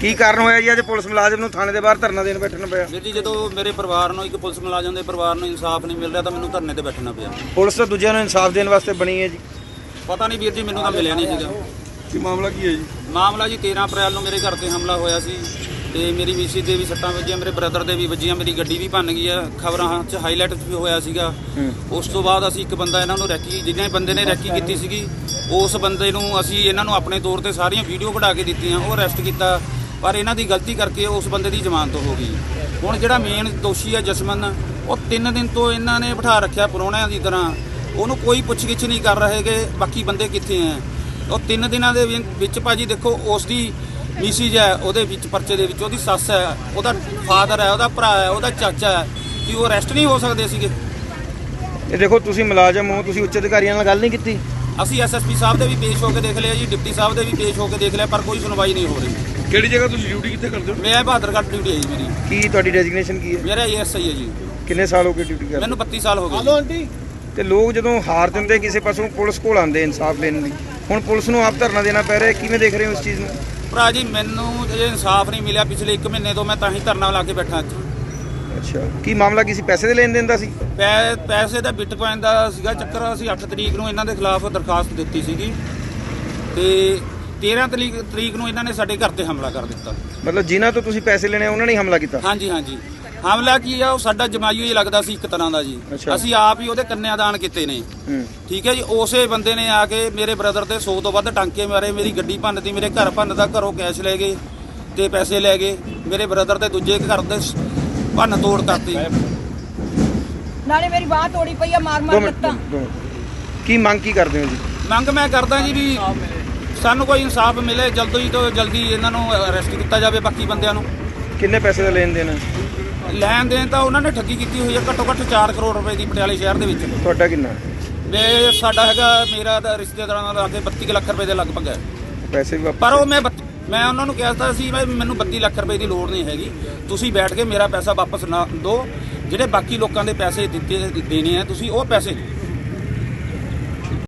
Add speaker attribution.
Speaker 1: ਕੀ ਕਾਰਨ ਹੋਇਆ ਜੀ? ਅੱਜ ਪੁਲਿਸ ਮੁਲਾਜ਼ਮ ਨੂੰ ਥਾਣੇ ਦੇ ਬਾਹਰ ਧਰਨਾ ਦੇਣ ਬੈਠਣਾ ਪਿਆ।
Speaker 2: ਵੀਰ ਜੀ ਜਦੋਂ ਮੇਰੇ ਪਰਿਵਾਰ ਨੂੰ ਇੱਕ ਪੁਲਿਸ ਮੁਲਾਜ਼ਮ ਦੇ ਪਰਿਵਾਰ ਨੂੰ ਇਨਸਾਫ ਨਹੀਂ ਮਿਲ ਰਿਹਾ ਤਾਂ ਮੈਨੂੰ ਧਰਨੇ ਤੇ ਬੈਠਣਾ ਪਿਆ।
Speaker 1: ਪੁਲਿਸ ਤਾਂ ਦੂਜਿਆਂ ਨੂੰ ਇਨਸਾਫ ਦੇਣ ਵਾਸਤੇ ਬਣੀ ਹੈ ਜੀ।
Speaker 2: ਪਤਾ ਨਹੀਂ ਵੀਰ ਜੀ ਮੈਨੂੰ ਤਾਂ ਮਿਲਿਆ ਨਹੀਂ ਸੀਗਾ।
Speaker 1: ਕੀ ਮਾਮਲਾ ਕੀ ਹੈ ਜੀ?
Speaker 2: ਮਾਮਲਾ ਜੀ 13 ਅਪ੍ਰੈਲ ਨੂੰ ਮੇਰੇ ਘਰ ਤੇ ਹਮਲਾ ਹੋਇਆ ਸੀ। ਤੇ ਮੇਰੀ ਵੀਸੀ ਦੇ ਵੀ ਸੱਟਾਂ ਵੱਜੀਆਂ ਮੇਰੇ ਬ੍ਰਦਰ ਦੇ ਵੀ ਵੱਜੀਆਂ ਮੇਰੀ ਗੱਡੀ ਵੀ ਭੰਨ ਗਈ ਆ। ਖਬਰਾਂ 'ਚ ਹਾਈਲਾਈਟ ਵੀ ਹੋਇਆ ਸੀਗਾ। ਉਸ ਤੋਂ ਬਾਅਦ ਅਸੀਂ ਇੱਕ ਬੰਦਾ ਇਹਨਾਂ ਨੂੰ ਰੈਕੀ ਜਿਹਨੇ ਬੰਦੇ ਨੇ ਰੈਕੀ ਕੀਤੀ ਸੀਗੀ ਉਸ ਬੰਦੇ ਨੂੰ ਅਸੀਂ ਇਹਨਾਂ ਨੂੰ ਆਪਣੇ ਤੌਰ ਤੇ ਸਾਰੀਆਂ ਵੀਡੀਓ ਕਢਾ ਕੇ ਦਿੱਤੀਆਂ ਉਹ ਅਰੈਸਟ ਕੀਤਾ। ਪਰ ਇਹਨਾਂ ਦੀ ਗਲਤੀ ਕਰਕੇ ਉਸ ਬੰਦੇ ਦੀ ਜ਼ਮਾਨਤ ਹੋ ਗਈ। ਹੁਣ ਜਿਹੜਾ ਮੇਨ ਦੋਸ਼ੀ ਹੈ ਜਸਮਨ ਉਹ 3 ਦਿਨ ਤੋਂ ਇਹਨਾਂ ਨੇ ਬਿਠਾ ਰੱਖਿਆ ਪਰੋਣਿਆਂ ਦੀ ਤਰ੍ਹਾਂ। ਉਹਨੂੰ ਕੋਈ ਪੁੱਛਗਿੱਛ ਨਹੀਂ ਕਰ ਰਹੇਗੇ ਬਾਕੀ ਬੰਦੇ ਕਿੱਥੇ ਹੈ ਉਹ ਤਿੰਨ ਦਿਨਾਂ ਦੇ ਵਿੱਚ ਭਾਜੀ ਦੇਖੋ ਉਸ ਦੀ ਮਿਸਿਜ ਹੈ ਉਹਦੇ ਵਿੱਚ ਪਰਚੇ ਦੇ ਵਿੱਚ। ਉਹਦੀ ਸੱਸ ਹੈ ਉਹਦਾ ਫਾਦਰ ਹੈ ਉਹਦਾ ਭਰਾ ਹੈ ਉਹਦਾ ਚਾਚਾ ਹੈ ਕਿ ਉਹ ਅਰੈਸਟ ਨਹੀਂ ਹੋ ਸਕਦੇ ਸੀਗੇ।
Speaker 1: ਇਹ ਦੇਖੋ ਤੁਸੀਂ ਮੁਲਾਜ਼ਮ ਹੋ ਤੁਸੀਂ ਉੱਚ ਅਧਿਕਾਰੀਆਂ ਨਾਲ ਗੱਲ ਨਹੀਂ ਕੀਤੀ।
Speaker 2: ਅਸੀਂ ਐਸਐਸਪੀ ਸਾਹਿਬ ਦੇ ਵੀ ਪੇਸ਼ ਹੋ ਕੇ ਦੇਖ ਲਿਆ ਜੀ ਡਿਪਟੀ ਸਾਹਿਬ ਦੇ ਵੀ ਪੇਸ਼ ਹੋ ਕੇ ਦੇਖ ਲਿਆ ਪਰ ਕੋਈ ਸੁਣਵਾਈ ਨਹੀਂ ਹੋ ਰਹੀ।
Speaker 3: ਕਿਹੜੀ ਜਗ੍ਹਾ ਤੁਸੀਂ ਡਿਊਟੀ ਕਿੱਥੇ ਕਰਦੇ ਹੋ?
Speaker 2: ਮੈਂ ਬਹਾਦਰਗੜ੍ਹ ਡਿਊਟੀ ਹੈ ਜੀ ਮੇਰੀ।
Speaker 1: ਕੀ ਤੁਹਾਡੀ ਡੈਜ਼ਿਗਨੇਸ਼ਨ ਕੀ ਹੈ?
Speaker 2: ਮੇਰਾ ਏਐਸਆਈ ਹੈ ਜੀ।
Speaker 1: ਕਿੰਨੇ ਸਾਲ ਹੋ ਗਏ ਡਿਊਟੀ ਕਰਦੇ?
Speaker 2: ਮੈਨੂੰ 32 ਸਾਲ ਹੋ ਗਏ। ਜੀ।
Speaker 1: ਤੇ ਲੋਕ ਜਦੋਂ ਹਾਰ ਦਿੰਦੇ ਕਿਸੇ ਪਾਸੋਂ ਪੁਲਿਸ ਕੋਲ ਆਉਂਦੇ ਇਨਸਾਫ ਲੈਣ ਲਈ। ਹੁਣ ਪੁਲਿਸ ਨੂੰ ਆਪ ਧਰਨਾ ਦੇਣਾ ਪੈ ਰਿਹਾ ਕਿਵੇਂ ਦੇਖ ਰਹੇ ਹੋ ਇਸ ਚੀਜ਼ ਨੂੰ?
Speaker 2: ਭਰਾ ਜੀ ਮੈਨੂੰ ਜੇ ਇਨਸਾਫ ਨਹੀਂ ਮਿਲਿਆ। ਪਿਛਲੇ 1 ਮਹੀਨੇ ਤੋਂ ਮੈਂ ਤਾਂ ਹੀ ਧਰਨਾ ਲਾ ਕੇ ਬੈਠਾ ਇੱਥੇ।
Speaker 1: ਅੱਛਾ। ਕੀ ਮਾਮਲਾ ਕਿਸੇ ਪੈਸੇ ਦੇ ਲੈਣ ਦੇਣ ਦਾ ਸੀ?
Speaker 2: ਪੈ- ਪੈਸੇ ਦਾ ਬਿਟਕੋਇਨ ਦਾ ਸੀਗਾ ਚੱਕਰ। ਅਸੀਂ 8 ਤਰੀਕ ਨੂੰ ਇਹਨਾਂ ਦੇ ਖਿਲਾਫ ਦਰਖਾਸਤ ਦਿੱਤੀ ਸੀਗੀ। ਤੇ 13 ਤਰੀਕ ਤਰੀਕ ਨੂੰ ਇਹਨਾਂ ਨੇ ਸਾਡੇ ਘਰ ਤੇ ਹਮਲਾ ਕਰ ਦਿੱਤਾ।
Speaker 1: ਮਤਲਬ ਜਿਨ੍ਹਾਂ ਤੋਂ ਤੁਸੀਂ ਪੈਸੇ ਲੈਣੇ ਆ, ਉਹਨਾਂ ਨੇ ਹੀ ਹਮਲਾ ਕੀਤਾ?
Speaker 2: ਹਾਂਜੀ ਹਾਂਜੀ। ਹਮਲਾ ਕੀ ਆ ਉਹ ਸਾਡਾ ਜਮਾਈਓ ਹੀ ਲੱਗਦਾ ਸੀ ਇੱਕ ਤਰ੍ਹਾਂ ਦਾ ਜੀ।
Speaker 1: ਅੱਛਾ।
Speaker 2: ਅਸੀਂ ਆਪ ਹੀ ਉਹਦੇ ਕੰਨਿਆਦਾਨ ਕੀਤੇ ਨੇ।
Speaker 1: ਹੂੰ।
Speaker 2: ਠੀਕ ਹੈ ਜੀ ਉਸੇ ਬੰਦੇ ਨੇ ਆ ਕੇ ਮੇਰੇ ਬ੍ਰਦਰ ਤੇ 100 ਤੋਂ ਵੱਧ ਟਾਂਕੇ ਮਾਰੇ ਮੇਰੀ ਗੱਡੀ ਭੰਨਦੀ ਮੇਰੇ ਘਰ ਭੰਨਦਾ ਘਰੋਂ ਕੈਸ਼ ਲੈ ਗਏ ਤੇ ਪੈਸੇ ਲੈ ਗਏ। ਮੇਰੇ ਬ੍ਰਦਰ ਤੇ ਦੂਜੇ ਘਰ ਦੇ ਸ- ਭੰਨ ਤੋੜ ਕਰਤੀ।
Speaker 4: ਨਾਲੇ ਮੇਰੀ ਬਾਹ ਤੋੜੀ ਪਈ ਆ ਮਾਰ
Speaker 1: ਦੋ
Speaker 4: ਮਾਰ
Speaker 1: ਮਿੰਟ
Speaker 4: ਲੱਤਾਂ।
Speaker 1: ਦੋ ਮਿੰਟ। ਕੀ ਮੰਗ ਕੀ ਕਰਦੇ ਹੋ ਜੀ?
Speaker 2: ਮੰਗ ਮੈਂ ਕਰਦਾ ਜੀ ਵੀ ਸਾਨੂੰ ਕੋਈ ਇਨਸਾਫ ਮਿਲੇ ਜਲਦੀ ਤੋਂ ਜਲਦੀ ਇਹਨਾਂ ਨੂੰ ਅਰੈਸਟ ਕੀਤਾ ਜਾਵੇ ਬਾਕੀ ਬੰਦਿਆਂ ਨੂੰ।
Speaker 1: ਕਿੰਨੇ ਪੈਸੇ ਦਾ ਲੈਣ ਦੇਣ? ਹੈ?
Speaker 2: ਲੈਣ ਦੇਣ ਤਾਂ ਉਹਨਾਂ ਨੇ ਠੱਗੀ ਕੀਤੀ ਹੋਈ ਹੈ ਘੱਟੋ ਘੱਟ 4 ਕਰੋੜ ਰੁਪਏ ਦੀ ਪਟਿਆਲੇ ਸ਼ਹਿਰ ਦੇ ਵਿੱਚ।
Speaker 1: ਤੁਹਾਡਾ ਕਿੰਨਾ?
Speaker 2: ਵੇ ਸਾਡਾ ਹੈਗਾ ਮੇਰਾ ਤਾਂ ਰਿਸ਼ਤੇਦਾਰਾਂ ਦਾ ਲਾ ਕੇ 32 ਕੁ ਲੱਖ ਰੁਪਏ ਦੇ ਲਗਭਗ ਹੈ।
Speaker 1: ਪੈਸੇ ਵੀ ਵਾਪਸ
Speaker 2: ਪਰ ਉਹ ਮੈਂ ਬੱਤ- ਮੈਂ ਉਹਨਾਂ ਨੂੰ ਕਿਹਾ ਤਾ ਸੀ ਵੀ ਮੈਨੂੰ 32 ਲੱਖ ਰੁਪਏ ਦੀ ਲੋੜ ਨਹੀਂ ਹੈਗੀ। ਤੁਸੀਂ ਬੈਠ ਕੇ ਮੇਰਾ ਪੈਸਾ ਵਾਪਸ ਨਾ ਦਿਓ ਜਿਹੜੇ ਬਾਕੀ ਲੋਕਾਂ ਦੇ ਪੈਸੇ ਦਿੱਤੇ ਦੇਣੇ ਆ ਤੁਸੀਂ ਉਹ ਪੈਸੇ ਦਿਓ